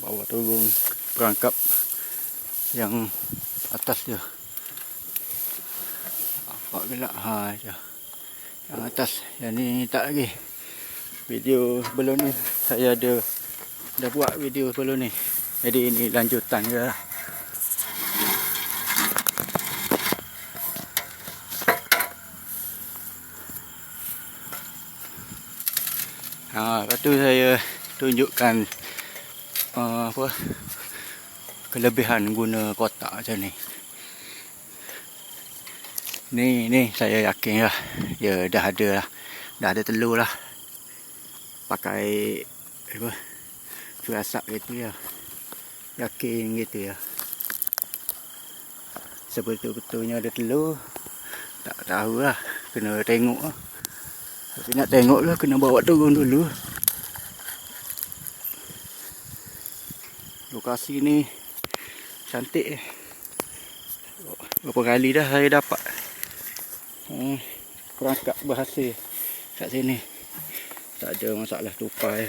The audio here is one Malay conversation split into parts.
bawa turun perangkap yang atas dia. Nampak gelap ha je yang atas. Yang ni tak lagi. Video sebelum ni saya ada dah buat video sebelum ni. Jadi ini lanjutan je lah. Ha, lepas tu saya tunjukkan uh, apa kelebihan guna kotak macam ni. Ni ni saya yakin lah. Ya dah ada lah. Dah ada telur lah. Pakai apa? Cuy asap gitu ya. Yakin gitu ya. Sebetul-betulnya ada telur. Tak tahu lah. Kena tengok lah. Tapi nak tengok lah kena bawa turun dulu. Lokasi ni cantik eh. Berapa kali dah saya dapat hmm, perangkap berhasil kat sini. Tak ada masalah tupai.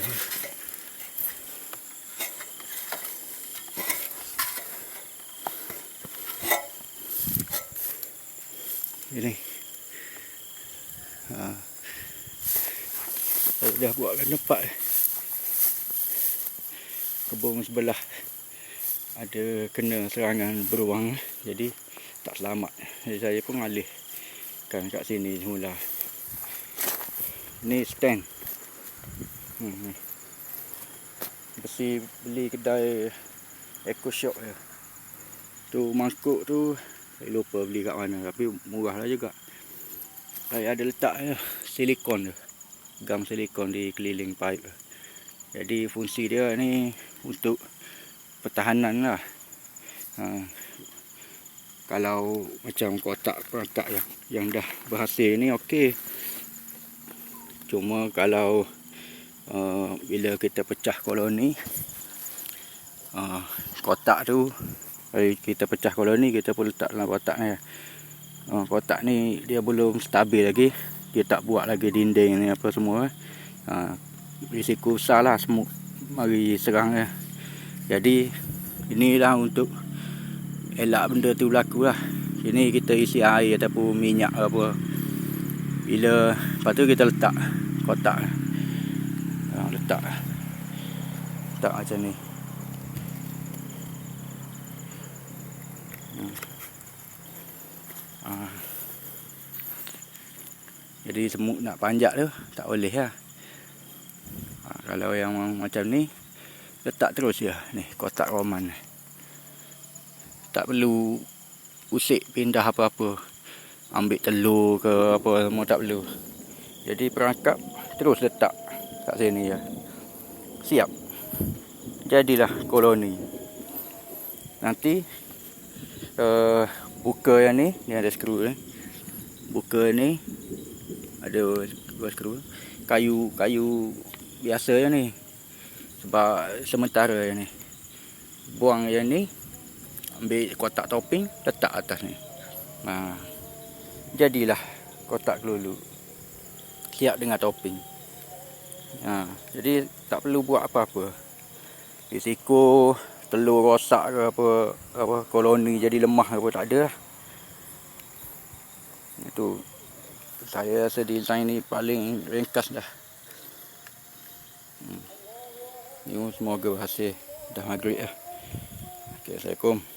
Ini. Ha. Saya dah buatkan tempat Kebun sebelah Ada kena serangan beruang Jadi tak selamat Jadi saya pun alihkan kat sini semula Ni stand hmm. Besi beli kedai Eco Shop ya. Tu mangkuk tu Saya lupa beli kat mana Tapi murah lah juga Saya ada letak ya, silikon tu gam silikon di keliling pipe. Jadi fungsi dia ni untuk pertahanan lah. Ha, kalau macam kotak perangkap yang, yang dah berhasil ni okey. Cuma kalau uh, bila kita pecah koloni uh, kotak tu kita pecah koloni kita pun letak dalam kotak ni. Uh, kotak ni dia belum stabil lagi dia tak buat lagi dinding ni apa semua ha, risiko besar lah semua mari serang dia. jadi inilah untuk elak benda tu berlaku lah sini kita isi air ataupun minyak apa bila lepas tu kita letak kotak ha, letak letak macam ni hmm. ha. Jadi semut nak panjat tu tak boleh lah. Ha, kalau yang macam ni letak terus ya ni kotak roman ni. Tak perlu usik pindah apa-apa. Ambil telur ke apa semua tak perlu. Jadi perangkap terus letak kat sini ya. Siap. Jadilah koloni. Nanti uh, buka yang ni, ni ada skru ni. Buka ni ada dua skru kayu kayu biasa yang ni. Sebab sementara yang ni. Buang yang ni ambil kotak topping letak atas ni. Ha. jadilah kotak kelulu. Siap dengan topping. Ha. jadi tak perlu buat apa-apa. Risiko telur rosak ke apa apa koloni jadi lemah ke apa tak ada lah. Itu. Saya rasa design ni paling ringkas dah hmm. ni semoga berhasil dah maghrib lah okay, Assalamualaikum